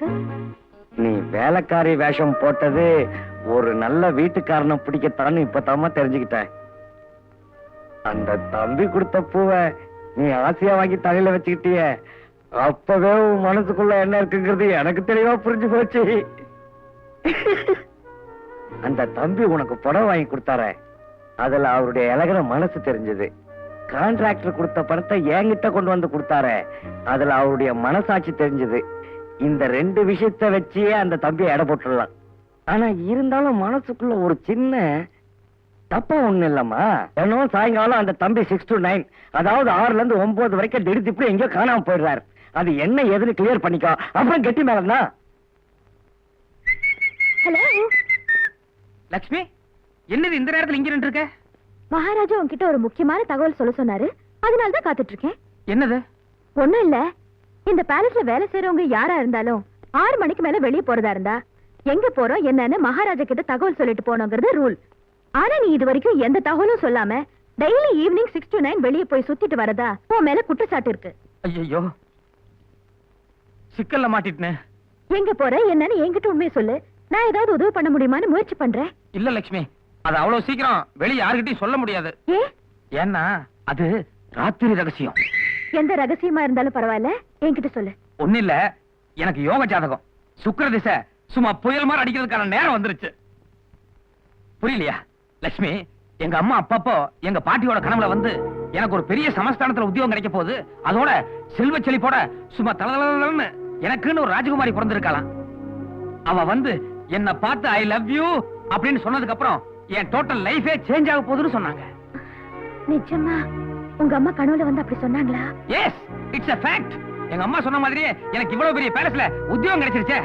உனக்கு நீ வேலைக்காரி வேஷம் போட்டது ஒரு நல்ல வீட்டுக்காரனை பிடிக்கத்தான்னு இப்பதாம்மா தெரிஞ்சுக்கிட்ட அந்த தம்பி கொடுத்த பூவை நீ ஆசையா வாங்கி தலையில வச்சுக்கிட்டிய. அப்பவே உன் மனசுக்குள்ள என்ன இருக்குங்கிறது எனக்கு தெளிவா புரிஞ்சு போச்சு. அந்த தம்பி உனக்கு புடவை வாங்கி கொடுத்தாரே. அதுல அவருடைய இலகிற மனசு தெரிஞ்சது. கான்ட்ராக்டர் கொடுத்த பணத்தை என்கிட்ட கொண்டு வந்து கொடுத்தாரே. அதுல அவருடைய மனசாட்சி தெரிஞ்சது. இந்த ரெண்டு விஷயத்த வச்சே அந்த தம்பியை எடை போட்டுடலாம். ஆனா இருந்தாலும் மனசுக்குள்ள ஒரு சின்ன தப்பா ஒண்ணு இல்லம்மா. ஏன்னோ சாயங்காலம் அந்த தம்பி சிக்ஸ் டு நைன் அதாவது ஆறுல இருந்து ஒன்பது வரைக்கும் திடீர் இப்படி எங்கேயோ காணாம போயிடுறாரு. அது என்ன ஏதுன்னு கிளியர் பண்ணிக்கோ. அப்புறம் கெட்டி மேலம் தான் ஹலோ லக்ஷ்மி என்னது இந்த நேரத்துல இங்க நின்று இருக்க மகாராஜா உன்கிட்ட ஒரு முக்கியமான தகவல் சொல்ல சொன்னாரு. அதனால தான் காத்துட்டு இருக்கேன். என்னது? ஒண்ணும் இல்ல. இந்த பேலஸ்ல வேலை செய்யறவங்க யாரா இருந்தாலும் ஆறு மணிக்கு மேல வெளிய போறதா இருந்தா எங்க போறோம் என்னன்னு மகாராஜா கிட்ட தகவல் சொல்லிட்டு போனோங்கிறது ரூல் ஆனா நீ இது வரைக்கும் எந்த தகவலும் சொல்லாம daily evening six to nine வெளிய போய் சுத்திட்டு வரதா உன் மேல குற்றச்சாட்டு இருக்கு. ஐயோ சிக்கல்ல மாட்டிட்டேன். எங்க போற என்னன்னு என்கிட்ட உண்மையை சொல்லு. நான் ஏதாவது உதவி பண்ண முடியுமான்னு முயற்சி பண்றேன். இல்ல லக்ஷ்மி. அது அவ்வளவு சீக்கிரம் வெளிய யாருகிட்டயும் சொல்ல முடியாது. ஏன்னா அது ராத்திரி ரகசியம். எந்த ரகசியமா இருந்தாலும் பரவாயில்ல. என்கிட்ட சொல்லு. ஒண்ணு இல்ல எனக்கு யோக ஜாதகம். சுக்கிர திசை சும்மா புயல் மாதிரி அடிக்கிறதுக்கான நேரம் வந்துருச்சு. புரியலையா? லட்சுமி எங்க அம்மா அப்பப்போ எங்க பாட்டியோட கனவுல வந்து எனக்கு ஒரு பெரிய சமஸ்தானத்துல உத்தியோகம் கிடைக்க போகுது. அதோட செல்வ செழிப்போட சும்மா தலதலன்னு எனக்குன்னு ஒரு ராஜகுமாரி பிறந்திருக்கலாம் அவ வந்து என்ன பார்த்து ஐ லவ் யூ அப்படின்னு சொன்னதுக்கு அப்புறம் என் டோட்டல் லைஃபே சேஞ்ச் ஆக போகுதுன்னு சொன்னாங்க. நிஜமா? உங்க அம்மா கனவுல வந்து அப்படி சொன்னாங்களா? Yes it's a fact. எங்க அம்மா சொன்ன மாதிரியே எனக்கு இவ்வளவு பெரிய பேலஸ்ல உத்தியோகம் கிடைச்சிருச்சே.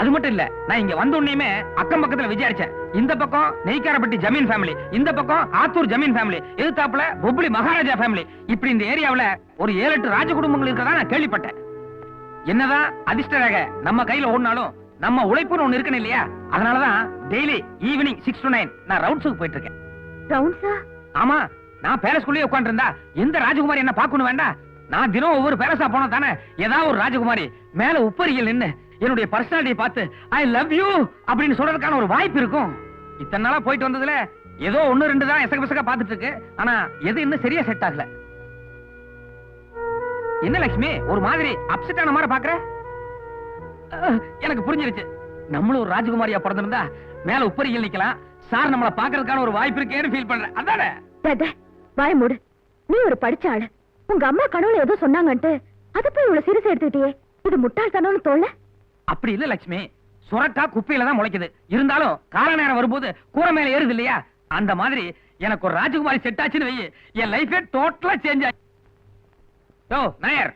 அது மட்டும் இல்ல நான் இங்க வந்த உடனேயுமே அக்கம் பக்கத்துல விசாரிச்சேன். இந்த பக்கம் நெய்க்காரப்பட்டி ஜமீன் ஃபேமிலி இந்த பக்கம் ஆத்தூர் ஜமீன் ஃபேமிலி எதிர்த்தாப்புல பொப்ளி மகாராஜா ஃபேமிலி இப்படி இந்த ஏரியாவுல ஒரு ஏழு எட்டு ராஜ குடும்பங்கள் இருக்கிறதா நான் கேள்விப்பட்டேன். என்னதான் அதிர்ஷ்டராக நம்ம கையில ஓடினாலும் நம்ம உழைப்புன்னு ஒண்ணு இருக்கணும் இல்லையா? அதனாலதான் daily evening six to nine நான் ரவுண்ட்ஸுக்கு போயிட்டு இருக்கேன். ரவுண்ட்ஸா ஆமா நான் பேலஸ்குள்ளேயே உட்கார்ந்து இருந்தா எந்த ராஜகுமாரி என்ன பாக்கணும் வேண்டாம் நான் தினம் ஒவ்வொரு பேரசா போனா தானே? ஏதாவது ஒரு ராஜகுமாரி மேல உப்பரியில் நின்னு என்னுடைய பர்சனாலிட்டியை பார்த்து ஐ லவ் யூ அப்படின்னு சொல்றதுக்கான ஒரு வாய்ப்பு இருக்கும். இத்தனை நாளா போயிட்டு வந்ததுல ஏதோ ஒண்ணு ரெண்டு தான் எசக பிசக பாத்துட்டு இருக்கு. ஆனா எது இன்னும் சரியா செட் ஆகல. என்ன லட்சுமி ஒரு மாதிரி அப்செட் ஆன மாதிரி பாக்குற எனக்கு புரிஞ்சிருச்சு. நம்மளும் ஒரு ராஜகுமாரியா பிறந்திருந்தா மேல உப்பரியில் நிக்கலாம். சார் நம்மள பாக்குறதுக்கான ஒரு வாய்ப்பு இருக்கேன்னு ஃபீல் பண்றேன். அதானே? வாய் மூடு. நீ ஒரு படிச்ச ஆளு. உங்க அம்மா கனவுல ஏதோ சொன்னாங்கன்ட்டு அது போய் இவ்வளவு சிறுசு எடுத்துக்கிட்டியே? இது முட்டாள்தனம்னு தோணல? அப்படி இல்ல லட்சுமி சுரக்கா குப்பையில தான் முளைக்குது. இருந்தாலும் கால நேரம் வரும்போது கூரை மேல ஏறுது இல்லையா? அந்த மாதிரி எனக்கு ஒரு ராஜகுமாரி செட் ஆச்சுன்னு வை. என் லைஃபே டோட்டலா சேஞ்ச் ஆச்சு யோ நாயர்.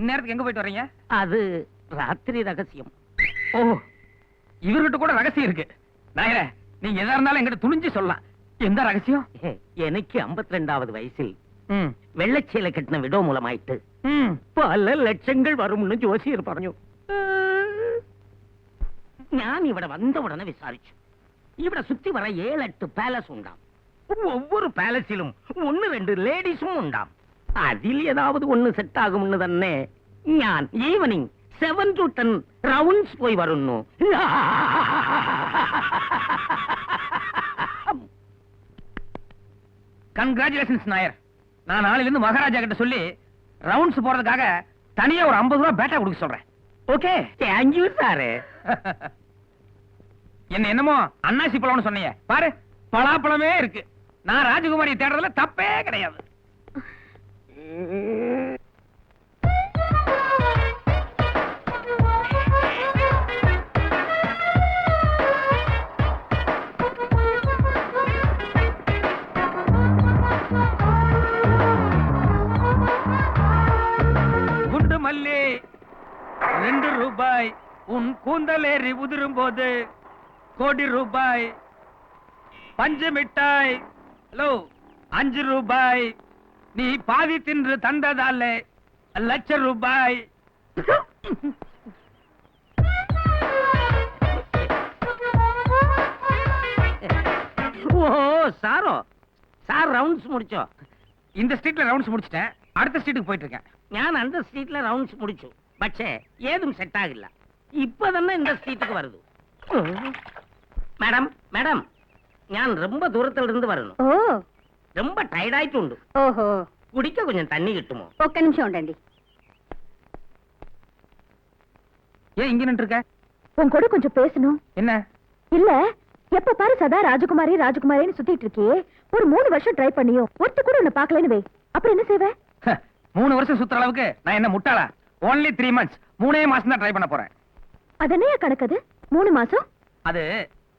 இந்நேரத்துக்கு எங்க போயிட்டு வர்றீங்க? அது ராத்திரி ரகசியம். ஓ இவர்கிட்ட கூட ரகசியம் இருக்கு நாயரே நீங்க எதா இருந்தாலும் என்கிட்ட துணிஞ்சு சொல்லலாம் எந்த ரகசியம் எனக்கு 52வது ரெண்டாவது வயசில் ம் വെള്ളച്ചീല കെട്ടുന്ന വിടോ മൂലമായിട്ട് ம் പല ലക്ഷങ്ങൾ വരുമെന്ന് ജോസിയർ പറഞ്ഞു ഞാൻ ഇവിടെ വന്ന ഉടനെ വിസാരിച്ചു ഇവിടെ சுத்தி வர ஏழு எட்டு பேலஸ் உண்டாம் ஒவ்வொரு பேலஸிலும் ஒன்னு ரெண்டு லேடிஸும் உண்டாம் அதில் ஏதாவது ஒன்னு செட் ஆகும்னு തന്നെ ഞാൻ evening seven to ten rounds போய் வரணும். கங்க்ராச்சுலேஷன்ஸ் நாயர். நான் நாளிலிருந்து மகாராஜா கிட்ட சொல்லி ரவுண்ட்ஸ் போறதுக்காக தனியா ஒரு ஐம்பது ரூபா பேட்டா கொடுக்க சொல்றேன். ஓகே தேங்க் யூ சார் என்ன என்னமோ அன்னாசி பழம்னு சொன்னீங்க. பாரு பலாப்பழமே இருக்கு. நான் ராஜகுமாரியை தேடுறதுல தப்பே கிடையாது. திரும்பும் போது கோடி ரூபாய் பஞ்சு மிட்டாய் ஹலோ அஞ்சு ரூபாய். நீ பாதி தின்று தந்ததால லட்ச ரூபாய். ஓ சாரோ சார் ரவுண்ட்ஸ் முடிச்சோம். இந்த ஸ்ட்ரீட்ல ரவுண்ட்ஸ் முடிச்சிட்டேன். அடுத்த ஸ்ட்ரீட்டுக்கு போயிட்டு இருக்கேன். ஞான் அந்த ஸ்ட்ரீட்ல ரவுண்ட்ஸ் முடிச்சோம். பட்சே ஏதும் செட் ஆகல. இப்பதானே இந்த சீட்டுக்கு வருது. மேடம் மேடம் ഞാൻ ரொம்ப தூரத்துல இருந்து வரணும். ఓ ரொம்ப ടയർഡ് உண்டு ஓஹோ. குடிக்க கொஞ்சம் தண்ணி കിട്ടുമോ ఒక్క நிமிஷம் ఉండండి ஏன் இங்க நின்று இருக்க உன் கூட கொஞ்சம் பேசணும். என்ன? இல்ல எப்ப பாரு சதா ராஜகுமாரி ராஜகுமாரின்னு சுத்திட்டு இருக்கியே ஒரு மூணு வருஷம் ட்ரை பண்ணியோ ஒருத்த கூட உன்னை பாக்கலன்னு வை. அப்புறம் என்ன செய்வ? மூணு வருஷம் சுத்துற அளவுக்கு நான் என்ன முட்டாளா? ஒன்லி த்ரீ மந்த்ஸ் மூணே மாசம் தான் ட்ரை பண்ண போறேன். அது என்னையா கணக்கது மூணு மாசம்? அது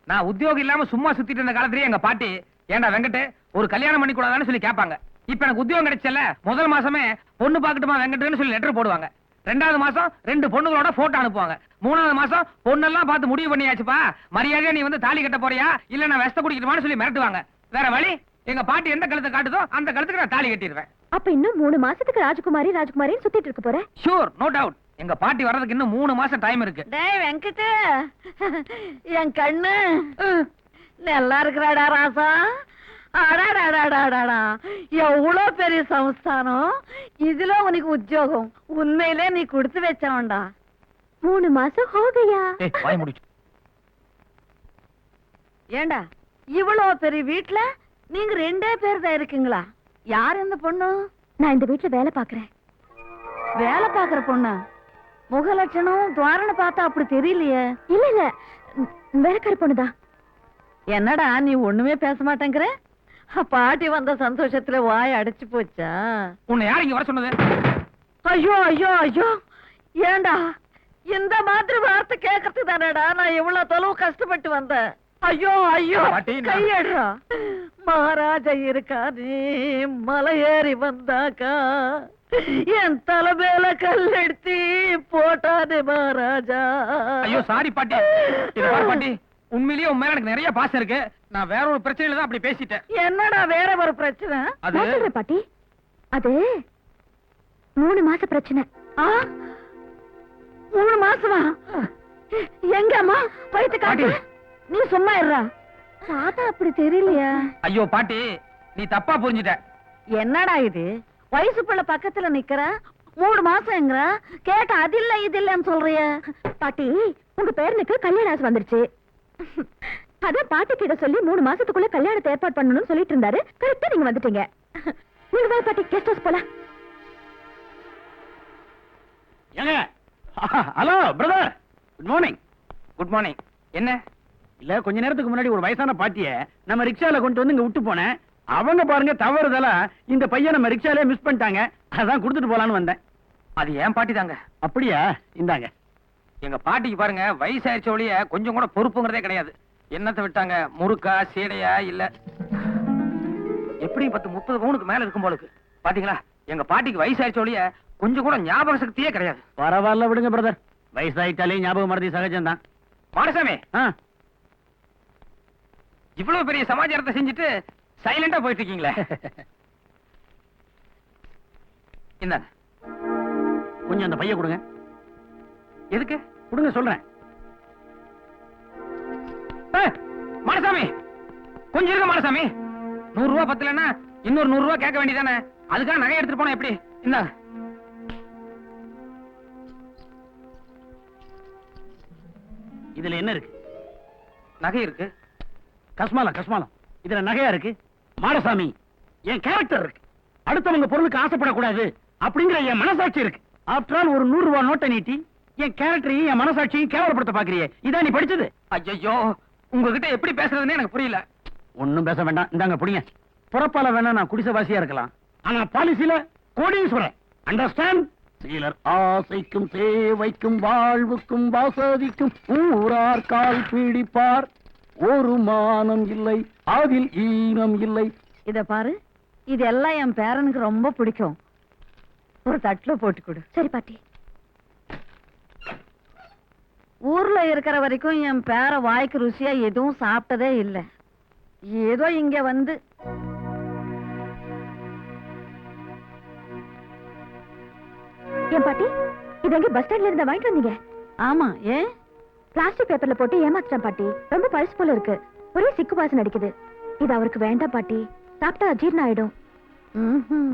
நான் உத்தியோகம் இல்லாம சும்மா சுத்திட்டு இருந்த காலத்திலேயே எங்க பாட்டி ஏன்டா வெங்கட் ஒரு கல்யாணம் பண்ணி கூடாதான்னு சொல்லி கேட்பாங்க. இப்ப எனக்கு உத்தியோகம் கிடைச்சல முதல் மாசமே பொண்ணு பாக்கட்டுமா வெங்கட்னு சொல்லி லெட்டர் போடுவாங்க. ரெண்டாவது மாசம் ரெண்டு பொண்ணுங்களோட போட்டோ அனுப்புவாங்க. மூணாவது மாசம் பொண்ணெல்லாம் பார்த்து முடிவு பண்ணியாச்சுப்பா. மரியாதையா நீ வந்து தாலி கட்ட போறியா? இல்ல நான் வெஸ்த குடிக்கட்டுமான்னு சொல்லி மிரட்டுவாங்க. வேற வழி எங்க பாட்டி எந்த கழுத்தை காட்டுதோ அந்த கழுத்துக்கு நான் தாலி கட்டிடுவேன். அப்ப இன்னும் மூணு மாசத்துக்கு ராஜகுமாரி ராஜகுமாரின்னு சுத்திட்டு இருக்க போற? ஷூர் நோ டவுட் எங்க பாட்டி வர்றதுக்கு இன்னும் மூணு மாசம் டைம் இருக்கு. டேய் வெங்கட் என் கண்ணு. நல்லா இருக்கிறாடா ராசா. எவ்வளோ பெரிய சம்ஸ்தானம். இதுல உனக்கு உத்தியோகம். உண்மையிலே நீ கொடுத்து வச்சவன்டா. மூணு மாசம் ஹோகையா? ஏய், வாய் முடிச்சு. ஏண்டா இவ்வளோ பெரிய வீட்ல நீங்க ரெண்டே பேர் தான் இருக்கீங்களா? யார் இந்த பொண்ணு? நான் இந்த வீட்ல வேலை பாக்குறேன் வேலை பாக்குற பொண்ணு? முக லட்சணம் துவாரணை பார்த்தா அப்படி தெரியலையே. இல்ல இல்ல. வேலைக்கார பொண்ணுதான். என்னடா நீ ஒண்ணுமே பேச மாட்டேங்கிற? பாட்டி வந்த சந்தோஷத்துல வாய் அடைச்சு போச்சா? உன்னை யார் இங்க வர சொன்னது? ஐயோ ஐயோ ஐயோ. ஏண்டா? இந்த மாதிரி வார்த்தை கேட்கறதுக்கு தானடா? நான் எவ்வளவு தொலைவு கஷ்டப்பட்டு வந்தேன். ஐயோ ஐயோ. கையடுறா. மகாராஜா இருக்கானே மலை ஏறி வந்தாக்கா. என் தலை மேல கல்லெடுத்தி போட்டானே மகாராஜா. ஐயோ சாரி பாட்டி. இது பாரு பாட்டி. உண்மையிலேயே உன் மேல எனக்கு நிறைய பாசம் இருக்கு. நான் வேற ஒரு பிரச்சனையில தான் அப்படி பேசிட்டேன். என்னடா வேற ஒரு பிரச்சனை? அது- பாட்டி. அது மூணு மாச பிரச்சனை. ஆ? மூணு மாசமா? எங்க அம்மா போயிட்டு காட்டு. நீ சும்மா இருடா. பார்த்தா அப்படி தெரியலையா. ஐயோ பாட்டி. நீ தப்பா புரிஞ்சுட்ட. என்னடா இது? வயசு பிள்ளை பக்கத்துல நிக்கிற மூணு மாசம்ங்கிற கேட்ட அது இல்ல இது இல்லன்னு சொல்றிய? பாட்டி உங்க பேரனுக்கு கல்யாண ஆசை வந்துருச்சு. அதான் பாட்டி கிட்ட சொல்லி மூணு மாசத்துக்குள்ள கல்யாணத்தை ஏற்பாடு பண்ணணும்னு சொல்லிட்டு இருந்தாரு. கரெக்டா நீங்க வந்துட்டீங்க. நீங்க வா பாட்டி கெஸ்ட் ஹவுஸ் போலாம். ஏங்க hello brother good morning good morning என்ன? இல்ல கொஞ்ச நேரத்துக்கு முன்னாடி ஒரு வயசான பாட்டிய நம்ம ரிக்ஷால கொண்டு வந்து இங்க விட்டு போனேன். அவங்க பாருங்க தவறுதலா இந்த பையன் நம்ம ரிக்ஷாலே மிஸ் பண்ணிட்டாங்க. அதான் கொடுத்துட்டு போலான்னு வந்தேன். அது ஏன் பாட்டி தாங்க. அப்படியா? இந்தாங்க. எங்க பாட்டிக்கு பாருங்க வயசாயிருச்ச ஒழிய கொஞ்சம் கூட பொறுப்புங்கிறதே கிடையாது. என்னத்தை விட்டாங்க? முறுக்கா சீடையா இல்ல? எப்படி பத்து முப்பது பவுனுக்கு மேல இருக்கும் போலுக்கு. பாத்தீங்களா? எங்க பாட்டிக்கு வயசாயிருச்ச ஒழிய கொஞ்சம் கூட ஞாபக சக்தியே கிடையாது. பரவாயில்ல விடுங்க பிரதர் வயசாயிட்டாலே ஞாபகம் மறதி சகஜம்தான். மாடசாமி! ஆ, இவ்வளவு பெரிய சமாச்சாரத்தை செஞ்சுட்டு சைலண்டா போயிட்டு இருக்கீங்களே இந்தாங்க. கொஞ்சம் அந்த பைய கொடுங்க. எதுக்கு? கொடுங்க சொல்றேன். மாடசாமி! கொஞ்சம் இருக்க மாடசாமி. நூறு ரூபா பத்தலன்னா இன்னொரு நூறு ரூபா கேட்க வேண்டியதானே அதுக்காக நகை எடுத்துட்டு போனா எப்படி? இந்தாங்க. இதுல என்ன இருக்கு? நகை இருக்கு. கஸ்மாலம் கஸ்மாலம். இதுல நகையா இருக்கு? மாடசாமி என் கேரக்டர் இருக்கு. அடுத்தவங்க பொருளுக்கு ஆசைப்படக்கூடாது அப்படிங்கிற என் மனசாட்சி இருக்கு. ஆஃப்டர் ஆல் ஒரு நூறு ரூபாய் நோட்டை நீட்டி என் கேரக்டரையும் என் மனசாட்சியையும் கேவலப்படுத்த பாக்குறியே இதான் நீ படிச்சது? ஐயோ உங்ககிட்ட எப்படி பேசுறதுன்னு எனக்கு புரியல. ஒண்ணும் பேச வேண்டாம். இந்தாங்க புடிங்க. புறப்பால வேணா நான் குடிசவாசியா இருக்கலாம். ஆனா பாலிசில கோடீஸ்வரன் அண்டர்ஸ்டாண்ட் சிலர் ஆசைக்கும் சேவைக்கும் வாழ்வுக்கும் வாசதிக்கும் ஊரார் கால் பீடிப்பார். ஒரு மானம் இல்லை அதில் ஈனம் இல்லை. இத பாரு. இதெல்லாம் என் பேரனுக்கு ரொம்ப பிடிக்கும். ஒரு தட்டுல போட்டு கொடு. சரி பாட்டி. ஊர்ல இருக்கிற வரைக்கும் என் பேர வாய்க்கு ருசியா எதுவும் சாப்பிட்டதே இல்ல. ஏதோ இங்க வந்து. என் பாட்டி இது எங்க பஸ் ஸ்டாண்ட்ல இருந்த வாங்கிட்டு வந்தீங்க? ஆமா ஏன்? பிளாஸ்டிக் பேப்பர்ல போட்டு ஏமாத்துறேன் பாட்டி. ரொம்ப பழசு போல இருக்கு. ஒரே சிக்கு வாசனை அடிக்குது. இது அவருக்கு வேண்டாம் பாட்டி. சாப்பிட்டா அஜீர்ணம் ஆயிடும் ம்ஹும்.